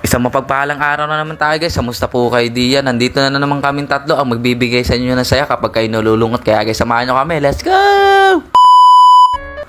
Isang mapagpahalang araw na naman tayo guys. Samusta po kayo diyan? Nandito na, na naman kaming tatlo ang magbibigay sa inyo ng saya kapag kayo nalulungot. Kaya guys, samahan nyo kami. Let's go!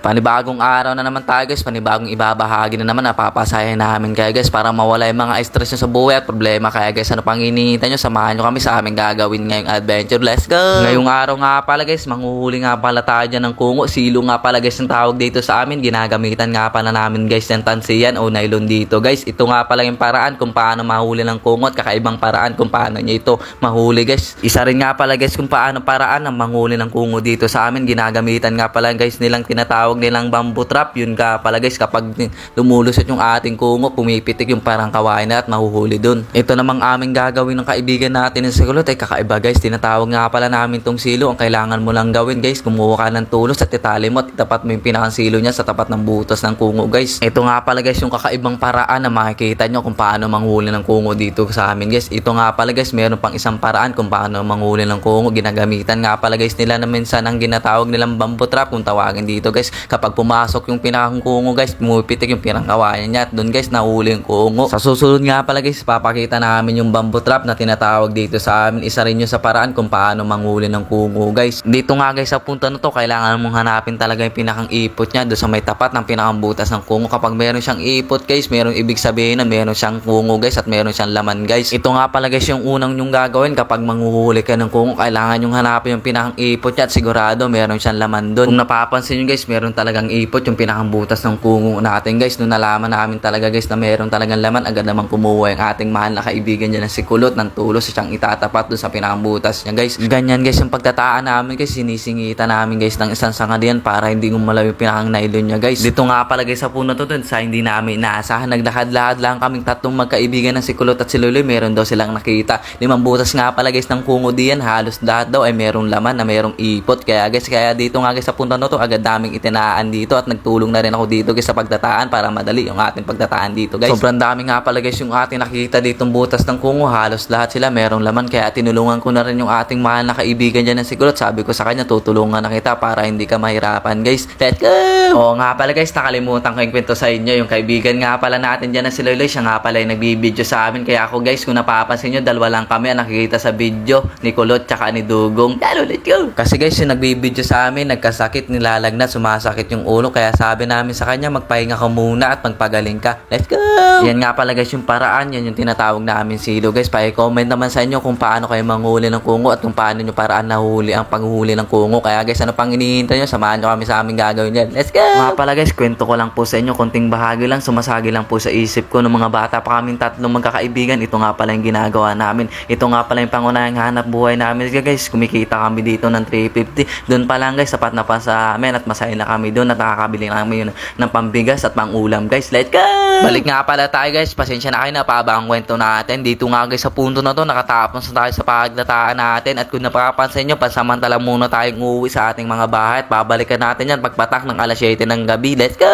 Panibagong araw na naman tayo guys, panibagong ibabahagi na naman. Napapasaya namin kaya guys para mawala yung mga stress nyo sa buhay at problema. Kaya guys ano pang hinihintay nyo, samahan nyo kami sa aming gagawin ngayong adventure, let's go! Ngayong araw nga pala guys, manghuhuli nga pala tayo dyan ng kungo, silo nga pala guys ang tawag dito sa amin, ginagamitan nga pala namin guys ng tansiyan o nylon dito guys, ito nga pala yung paraan kung paano mahuli ng kungo at kakaibang paraan kung paano nyo ito mahuli guys. Isa rin nga pala guys kung paano paraan ng manghuli ng kungo dito sa amin, ginagamitan nga pala guys nilang tinatawag nilang bamboo trap. Yun ka pala guys kapag lumulusot yung ating kungo, pumipitik yung parang kawain na at mahuhuli dun. Ito namang aming gagawin ng kaibigan natin ng sigulot ay kakaiba guys. Tinatawag nga pala namin tong silo. Ang kailangan mo lang gawin guys, kumuha ka ng tulos at itali mo at itapat mo yung pinakang silo niya sa tapat ng butas ng kungo guys. Ito nga pala guys yung kakaibang paraan na makikita nyo kung paano manghuli ng kungo dito sa amin guys. Ito nga pala guys, meron pang isang paraan kung paano manghuli ng kungo. Ginagamitan nga pala guys nila na minsan ang ginatawag nilang bamboo trap kung tawagin dito guys. Kapag pumasok yung pinakang kungo guys, pumipitik yung pinakang kawayan niya at doon guys nahuli yung kungo. Sa susunod nga pala guys, papakita namin yung bamboo trap na tinatawag dito sa amin. Isa rin yun sa paraan kung paano manghuli ng kungo guys. Dito nga guys sa punta na to, kailangan mong hanapin talaga yung pinakang ipot niya doon sa may tapat ng pinakang butas ng kungo. Kapag meron siyang ipot guys, meron ibig sabihin na meron siyang kungo guys at meron siyang laman guys. Ito nga pala guys yung unang yung gagawin kapag manghuhuli ka ng kungo, kailangan yung hanapin yung pinakang ipot niya at sigurado meron siyang laman doon. Kung napapansin nyo guys, meron talagang ipot yung pinakang butas ng kungo natin guys. Nung nalaman namin talaga guys na meron talagang laman, agad naman kumuha yung ating mahal na kaibigan dyan na si Kulot ng tulos siyang itatapat doon sa pinakang butas niya guys. Ganyan guys yung pagtataan namin guys, sinisingita namin guys ng isang sanga diyan para hindi gumalaw yung pinakang nylon niya guys. Dito nga pala guys sa puno to dun, sa hindi namin inaasahan, naglakad-lakad lang kaming tatlong magkaibigan ng si Kulot at si Luloy, meron daw silang nakita. Limang butas nga pala guys ng kungo diyan, halos lahat daw ay merong laman na merong ipot. Kaya guys, kaya dito nga guys sa punta na to, agad daming itinaan dito at nagtulong na rin ako dito guys sa pagtataan para madali yung ating pagtataan dito guys. Sobrang dami nga pala guys yung ating nakikita ditong butas ng kungo, halos lahat sila merong laman. Kaya tinulungan ko na rin yung ating mahal na kaibigan dyan ng si Kulot. Sabi ko sa kanya, tutulungan na kita para hindi ka mahirapan guys. Let's go! Oo nga pala guys, nakalimutan ko yung kwento sa inyo. Yung kaibigan nga pala natin dyan na si Loyloy, siya nga pala yung nagbibideo sa amin. Kaya ako guys, kung napapansin nyo, dalawa lang kami ang nakikita sa video ni Kulot tsaka ni Dugong. Lalo, let's go! Kasi guys, yung nagbibideo sa amin, nagkasakit, nilalagnat, sumasakit yung ulo. Kaya sabi namin sa kanya, magpahinga ka muna at magpagaling ka. Let's go! Yan nga pala guys yung paraan, yan yung tinatawag namin silo guys. Pa-comment naman sa inyo kung paano kayo manghuli ng kungo at kung paano nyo paraan nahuli ang panghuli ng kungo. Kaya guys, ano pang hinihintay nyo? Samahan nyo kami sa aming gagawin yan. Let's go! Nga pala guys, kwento ko lang po sa inyo, konting bahagi lang, sumasagi lang po sa isip ko ng mga bata pa kaming tatlong magkakaibigan. Ito nga pala yung ginagawa namin. Ito nga pala yung pangunahing hanap buhay namin. Guys, kumikita kami dito ng 350. Doon pa lang guys, sapat na pa sa amin at masaya na kami doon at nakakabili na kami yun ng pambigas at pangulam guys. Let's go! Balik nga pala tayo guys, pasensya na kayo na ang kwento natin. Dito nga guys sa punto na to, nakatapos na tayo sa pagdataan natin at kung napapansin nyo, pansamantala muna tayong uuwi sa ating mga bahay at babalikan natin yan pagpatak ng alas 7 ng gabi. Let's go!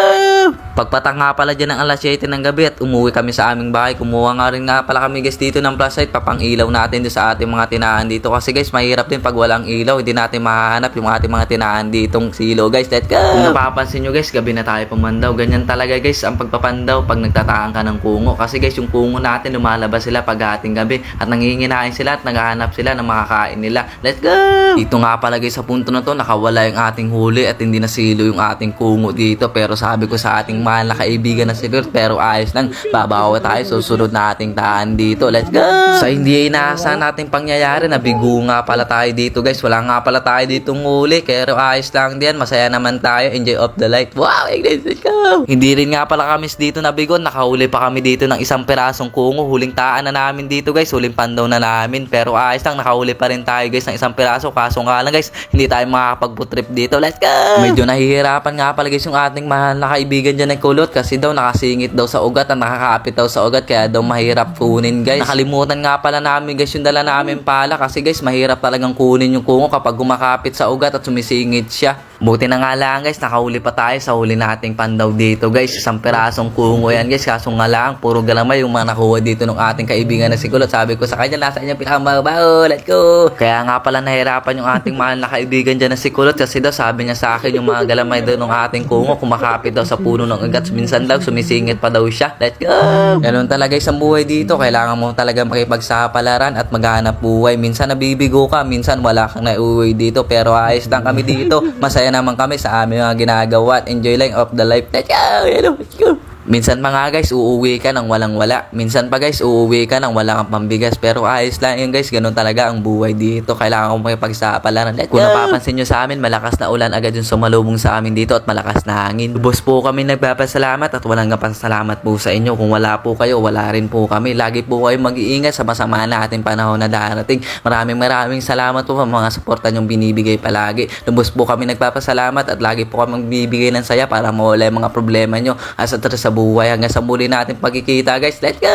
Pagpatak nga pala dyan ng alas 7 ng gabi at umuwi kami sa aming bahay. Kumuha nga rin nga pala kami guys dito ng plus light, papang ilaw natin doon sa ating mga tinahan dito. Kasi guys, mahirap din pag walang ilaw, hindi natin mahahanap yung ating mga tinahan ditong silo guys. Let's go! Kung napapansin nyo guys, gabi na tayo pumandaw. Ganyan talaga guys ang pagpapandaw pag nagtataan ka ng kungo. Kasi guys, yung kungo natin lumalabas sila pag ating gabi at nanginginain sila at naghahanap sila ng makakain nila. Let's go! Dito nga pala guys sa punto na to, nakawala yung ating huli at hindi na silo yung ating kungo dito. Pero sabi ko sa ating mahal na kaibigan na si Lord, pero ayos lang. Babawa tayo, susunod na ating taan dito. Let's go! Sa hindi inaasahan nating pangyayari, nabigo nga pala tayo dito guys. Wala nga pala tayo ditong huli, pero ayos lang din. Masaya naman tayo. Enjoy of the light. Wow! Let's go! Hindi rin nga pala kami dito nabigo. Nakahuli pa kami dito ng isang perasong kungo. Huling taan na namin dito guys. Huling pandaw na namin. Pero ayos lang, nakahuli pa rin tayo guys ng isang peraso. Kaso nga lang guys, hindi tayo makakapag-trip dito. Let's go! Medyo nahihirapan nga pala guys yung ating mahal na kaibigan dyan ng kulot kasi daw nakasingit daw sa ugat at nakakaapit daw sa ugat kaya daw mahirap kunin guys. Nakalimutan nga pala namin guys yung dala namin pala kasi guys mahirap talagang kunin yung kungo kapag gumakapit sa ugat at sumisingit siya. Buti na nga lang guys, nakahuli pa tayo sa huli nating pandaw dito guys. Isang pirasong kungo yan guys. Kaso nga lang, puro galamay yung mga nakuha dito ng ating kaibigan na si Kulot. Sabi ko sa kanya, nasa kanya pinakamabaho. Let's go! Kaya nga pala nahirapan yung ating mahal na kaibigan dyan na si Kulot. Kasi daw sabi niya sa akin yung mga galamay daw ng ating kungo. Kumakapit daw sa puno ng agats. Minsan daw sumisingit pa daw siya. Let's go! Ganun talaga isang buhay dito. Kailangan mo talaga makipagsapalaran at maghanap buhay. Minsan nabibigo ka, minsan wala kang nauwi dito. Pero ayos lang kami dito. Masaya naman kami sa aming mga ginagawa. Enjoy lang of the life. Let's go! Let's go! Minsan mga guys, uuwi ka nang walang wala. Minsan pa guys, uuwi ka nang wala kang pambigas. Pero ayos lang yun guys, ganun talaga ang buhay dito. Kailangan ko makipagsapalaran. Let's Kung napapansin nyo sa amin, malakas na ulan agad yung sumalubong sa amin dito at malakas na hangin. Lubos po kami nagpapasalamat at walang kapasalamat po sa inyo. Kung wala po kayo, wala rin po kami. Lagi po kayo mag-iingat sa masama na ating panahon na darating. Maraming maraming salamat po sa mga suporta nyong binibigay palagi. Lubos po kami nagpapasalamat at lagi po kami magbibigay ng saya para mawala yung mga problema nyo at sa sa buhay hanggang sa muli natin pagkikita guys. Let's go!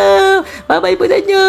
Bye-bye po sa inyo!